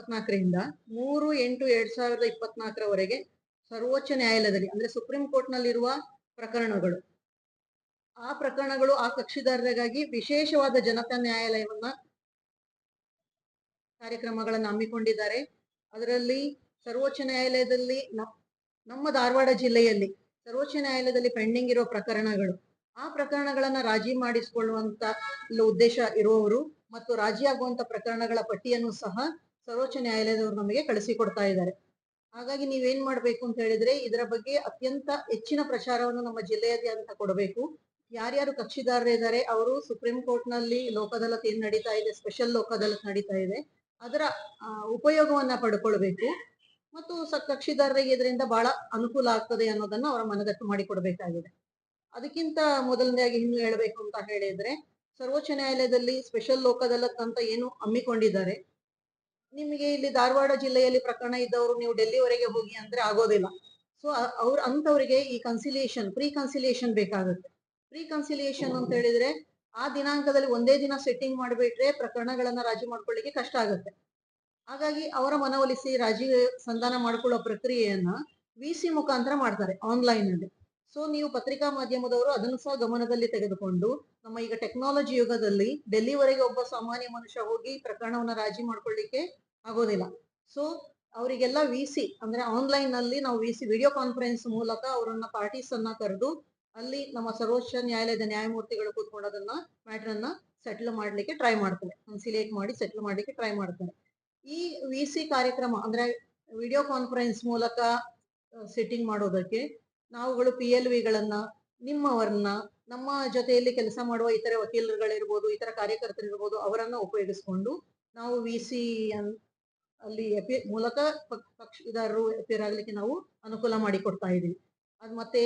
ಇಪ್ಪತ್ನಾಲ್ಕರಿಂದ ಮೂರು ಎಂಟು ಎರಡ್ ಸಾವಿರದ ಇಪ್ಪತ್ನಾಲ್ಕರವರೆಗೆ ಸರ್ವೋಚ್ಚ ನ್ಯಾಯಾಲಯದಲ್ಲಿ, ಅಂದ್ರೆ ಸುಪ್ರೀಂ ಕೋರ್ಟ್ ನಲ್ಲಿರುವ ಪ್ರಕರಣಗಳು. ಆ ಪ್ರಕರಣಗಳು ಆ ಕಕ್ಷಿದಾರರಿಗಾಗಿ ವಿಶೇಷವಾದ ಜನತಾ ನ್ಯಾಯಾಲಯವನ್ನ ಕಾರ್ಯಕ್ರಮಗಳನ್ನು ಹಮ್ಮಿಕೊಂಡಿದ್ದಾರೆ. ಅದರಲ್ಲಿ ಸರ್ವೋಚ್ಚ ನ್ಯಾಯಾಲಯದಲ್ಲಿ ನಮ್ಮ ಧಾರವಾಡ ಜಿಲ್ಲೆಯಲ್ಲಿ ಸರ್ವೋಚ್ಚ ನ್ಯಾಯಾಲಯದಲ್ಲಿ ಪೆಂಡಿಂಗ್ ಇರೋ ಪ್ರಕರಣಗಳು. ಆ ಪ್ರಕರಣಗಳನ್ನ ರಾಜಿ ಮಾಡಿಸಿಕೊಳ್ಳುವಂತ ಉದ್ದೇಶ ಇರುವವರು ಮತ್ತು ರಾಜಿಯಾಗುವಂತ ಪ್ರಕರಣಗಳ ಪಟ್ಟಿಯನ್ನು ಸಹ ಸರ್ವೋಚ್ಚ ನ್ಯಾಯಾಲಯದವರು ನಮಗೆ ಕಳಿಸಿಕೊಡ್ತಾ ಇದ್ದಾರೆ. ಹಾಗಾಗಿ ನೀವೇನ್ ಮಾಡ್ಬೇಕು ಅಂತ ಹೇಳಿದ್ರೆ ಇದರ ಬಗ್ಗೆ ಅತ್ಯಂತ ಹೆಚ್ಚಿನ ಪ್ರಚಾರವನ್ನು ನಮ್ಮ ಜಿಲ್ಲೆಯಾದ್ಯಂತ ಕೊಡಬೇಕು. ಯಾರ್ಯಾರು ಕಕ್ಷಿದಾರರಿದ್ದಾರೆ ಅವರು ಸುಪ್ರೀಂ ಕೋರ್ಟ್ನಲ್ಲಿ ಲೋಕ ಅದಾಲತ್ ಏನ್ ನಡೀತಾ ಇದೆ, ಸ್ಪೆಷಲ್ ಲೋಕ ಅದಾಲತ್ ನಡೀತಾ ಇದೆ, ಅದರ ಉಪಯೋಗವನ್ನ ಪಡ್ಕೊಳ್ಬೇಕು. ಮತ್ತು ಸ ಕಕ್ಷಿದಾರರಿಗೆ ಇದರಿಂದ ಬಹಳ ಅನುಕೂಲ ಆಗ್ತದೆ ಅನ್ನೋದನ್ನ ಅವರ ಮನದಟ್ಟು ಮಾಡಿಕೊಡ್ಬೇಕಾಗಿದೆ ಅದಕ್ಕಿಂತ ಮೊದಲನೇದಾಗಿ ಇನ್ನು ಹೇಳಬೇಕು ಅಂತ ಹೇಳಿದ್ರೆ, ಸರ್ವೋಚ್ಚ ನ್ಯಾಯಾಲಯದಲ್ಲಿ ಸ್ಪೆಷಲ್ ಲೋಕ ಅದಾಲತ್ ಅಂತ ಏನು ಹಮ್ಮಿಕೊಂಡಿದ್ದಾರೆ ನಿಮಗೆ ಇಲ್ಲಿ ಧಾರವಾಡ ಜಿಲ್ಲೆಯಲ್ಲಿ ಪ್ರಕರಣ ಇದ್ದವರು ನೀವು ಡೆಲ್ಲಿವರೆಗೆ ಹೋಗಿ ಅಂದ್ರೆ ಆಗೋದಿಲ್ಲ. ಸೊ ಅವ್ರ ಅಂತವರಿಗೆ ಈ ಕನ್ಸಿಲಿಯೇಷನ್ ಪ್ರೀ ಕನ್ಸಿಲಿಯೇಷನ್ ಬೇಕಾಗುತ್ತೆ. ಪ್ರೀ ಕನ್ಸಿಲಿಯೇಷನ್ ಅಂತ ಹೇಳಿದ್ರೆ ಆ ದಿನಾಂಕದಲ್ಲಿ ಒಂದೇ ದಿನ ಸೆಟ್ಟಿಂಗ್ ಮಾಡಿಬಿಟ್ರೆ ಪ್ರಕರಣಗಳನ್ನ ರಾಜಿ ಮಾಡ್ಕೊಳ್ಳಿಕ್ಕೆ ಕಷ್ಟ ಆಗುತ್ತೆ. ಹಾಗಾಗಿ ಅವರ ಮನವೊಲಿಸಿ ರಾಜಿ ಸಂಧಾನ ಮಾಡ್ಕೊಳ್ಳೋ ಪ್ರಕ್ರಿಯೆಯನ್ನ ವಿ ಸಿ ಮುಖಾಂತರ ಮಾಡ್ತಾರೆ ಆನ್ಲೈನ್ ಅಲ್ಲಿ. ಸೊ ನೀವು ಪತ್ರಿಕಾ ಮಾಧ್ಯಮದವರು ಅದನ್ನು ಸಹ ಗಮನದಲ್ಲಿ ತೆಗೆದುಕೊಂಡು ನಮ್ಮ ಈಗ ಟೆಕ್ನಾಲಜಿ ಯುಗದಲ್ಲಿ ಡೆಲ್ಲಿವರೆಗೆ ಒಬ್ಬ ಸಾಮಾನ್ಯ ಮನುಷ್ಯ ಹೋಗಿ ಪ್ರಕರಣವನ್ನ ರಾಜಿ ಮಾಡ್ಕೊಳ್ಳಿಕ್ಕೆ ಆಗೋದಿಲ್ಲ. ಸೊ ಅವರಿಗೆಲ್ಲ ವಿ ಸಿ ಅಂದ್ರೆ ಆನ್ಲೈನ್ನಲ್ಲಿ ನಾವು ವಿ ಸಿ ವಿಡಿಯೋ ಕಾನ್ಫರೆನ್ಸ್ ಮೂಲಕ ಅವರನ್ನ ಪಾರ್ಟೀಸ್ ಅನ್ನ ಕರೆದು, ಅಲ್ಲಿ ನಮ್ಮ ಸರ್ವೋಚ್ಚ ನ್ಯಾಯಾಲಯದ ನ್ಯಾಯಮೂರ್ತಿಗಳು ಕೂತ್ಕೊಂಡು ಅದನ್ನ ಮ್ಯಾಟರ್ ಅನ್ನ ಸೆಟ್ಲ್ ಮಾಡ್ಲಿಕ್ಕೆ ಟ್ರೈ ಮಾಡ್ತಾರೆ. ಕನ್ಸಿಲೇಟ್ ಮಾಡಿ ಸೆಟ್ಲ್ ಮಾಡ್ಲಿಕ್ಕೆ ಟ್ರೈ ಮಾಡ್ತಾರೆ. ಈ ವಿ ಸಿ ಕಾರ್ಯಕ್ರಮ, ಅಂದ್ರೆ ವಿಡಿಯೋ ಕಾನ್ಫರೆನ್ಸ್ ಮೂಲಕ ಸಿಟ್ಟಿಂಗ್ ಮಾಡೋದಕ್ಕೆ ನಾವುಗಳು ಪಿ ಎಲ್ ವಿಗಳನ್ನ ನಿಮ್ಮವರನ್ನ, ನಮ್ಮ ಜೊತೆಯಲ್ಲಿ ಕೆಲಸ ಮಾಡುವ ಇತರ ವಕೀಲರುಗಳಿರ್ಬೋದು, ಇತರ ಕಾರ್ಯಕರ್ತರಿರ್ಬೋದು, ಅವರನ್ನ ಉಪಯೋಗಿಸ್ಕೊಂಡು ನಾವು ವಿ ಸಿ ಅಲ್ಲಿ ಎಪಿ- ಮೂಲಕ ಪಕ್ಷಿದಾರರು ಅಪಿಯರ್ ಆಗ್ಲಿಕ್ಕೆ ನಾವು ಅನುಕೂಲ ಮಾಡಿಕೊಡ್ತಾ ಇದೀವಿ ಅದ್ ಮತ್ತೆ